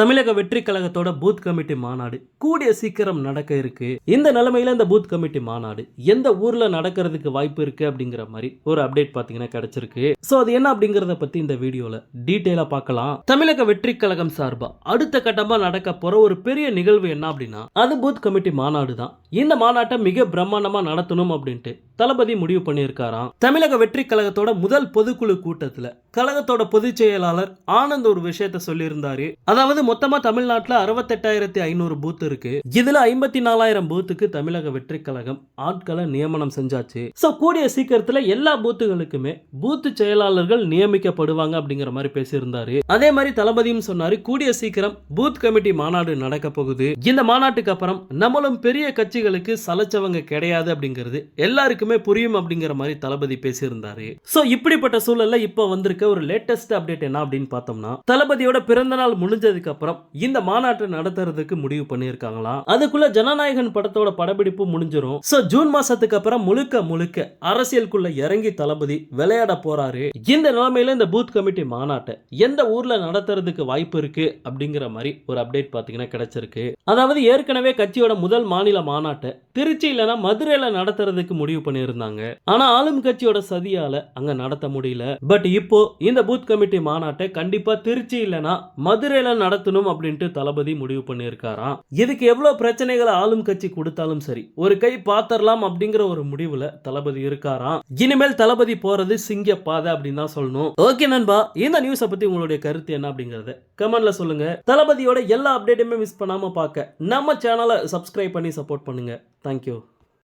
தமிழக வெற்றி கழகத்தோட booth committee மாநாடு. கூடிய சீக்கிரம் நடக்க இருக்கு. இந்த நிலைமையில இந்த பூத் கமிட்டி மாநாடு. எந்த ஊர்ல நடக்கிறதுக்கு வாய்ப்பு இருக்கு அப்படிங்கிற மாதிரி ஒரு அப்டேட் பாத்தீங்கன்னா கிடைச்சிருக்கு. சோ அது என்ன அப்படிங்கறத பத்தி இந்த வீடியோல டீட்டெயிலா பார்க்கலாம். தமிழக வெற்றி கழகம் சார்பா அடுத்த கட்டமா நடக்க போற ஒரு பெரிய நிகழ்வு என்ன அப்படின்னா அது பூத் கமிட்டி மாநாடு தான் இந்த மாநாட்டை மிக பிரம்மாண்டமா நடத்தணும் அப்படின்ட்டு தளபதி முடிவு பண்ணியிருக்காராம். தமிழக வெற்றி கழகத்தோட முதல் பொதுக்குழு கூட்டத்துல. கழகத்தோட பொதுச் செயலாளர் ஆனந்த் ஒரு விஷயத்த சொல்லியிருந்தாரு. அதாவது மொத்தமா தமிழ்நாட்டுல அறுபத்தெட்டாயிரத்தி ஐநூறு பூத் இருக்கு. இதுல ஐம்பத்தி நாலாயிரம் பூத்துக்கு தமிழக வெற்றி கழகம் ஆட்களை நியமனம் செஞ்சாச்சு. சோ கூடிய சீக்கிரத்துல எல்லா பூத்துகளுக்குமே பூத்து செயலாளர்கள் நியமிக்கப்படுவாங்க அப்படிங்கிற மாதிரி பேசியிருந்தாரு. அதே மாதிரி தளபதியும் சொன்னாரு கூடிய சீக்கிரம் பூத் கமிட்டி மாநாடு நடக்க போகுது. இந்த மாநாட்டுக்கு அப்புறம் நம்மளும் பெரிய கட்சிகளுக்கு சலைச்சவங்க கிடையாது அப்படிங்கிறது எல்லாருக்குமே புரியும் அப்படிங்கிற மாதிரி தளபதி பேசியிருந்தாரு. சோ இப்படிப்பட்ட சூழல்ல இப்போ வந்திருக்க ஒரு லேட்டஸ்ட் அப்டேட் என்ன அப்படின்னு பார்த்தோம்னா தளபதியோட பிறந்த நாள் முடிஞ்சதுக்கு அப்புறம் இந்த மாநாட்டை நடத்துறதுக்கு முடிவு பண்ணியிருக்காங்களாம் அதுக்குள்ள ஜனநாயகன் படத்தோட படப்பிடிப்பு முடிஞ்சிரும். சோ ஜூன் மாசத்துக்கு அப்புறம் முழுக்க முழுக்க அரசியலுக்குள்ள இறங்கி தளபதி விளையாட போறாரு. இந்த நிலைமையில இந்த பூத் கமிட்டி மாநாட்டை எந்த ஊர்ல நடத்துறதுக்கு வாய்ப்பு இருக்கு அப்படிங்கிற மாதிரி ஒரு அப்டேட் பாத்தீங்கன்னா கிடைச்சிருக்கு. அதாவது ஏற்கனவே கட்சியோட முதல் மாநில மாநாட்டை திருச்சி இல்லைன்னா மதுரையில நடத்துறதுக்கு முடிவு பண்ணியிருந்தாங்க. ஆனா ஆளும் கட்சியோட சதியால அங்க நடத்த முடியல. பட் இப்போ இந்த பூத் கமிட்டி மாநாட்டை கண்டிப்பா திருச்சி இல்லைன்னா மதுரையில நடத்தணும் அப்படின்ட்டு தளபதி முடிவு பண்ணியிருக்காராம். இதுக்கு எவ்வளவு பிரச்சனைகளை ஆளும் கட்சி கொடுத்தாலும் சரி ஒரு கை பாத்திரலாம் அப்படிங்கிற ஒரு முடிவுல தளபதி இருக்காராம். இனிமேல் தளபதி போறது சிங்க பாதை அப்படின்னு தான் சொல்லணும். ஓகே நண்பா இந்த நியூஸை பத்தி உங்களுடைய கருத்து என்ன அப்படிங்கறத கமெண்ட்ல சொல்லுங்க. தளபதியோட எல்லா அப்டேட்டுமே மிஸ் பண்ணாம பார்க்க நம்ம சேனலை சப்ஸ்கிரைப் பண்ணி சப்போர்ட் பண்ணுங்க. Thank you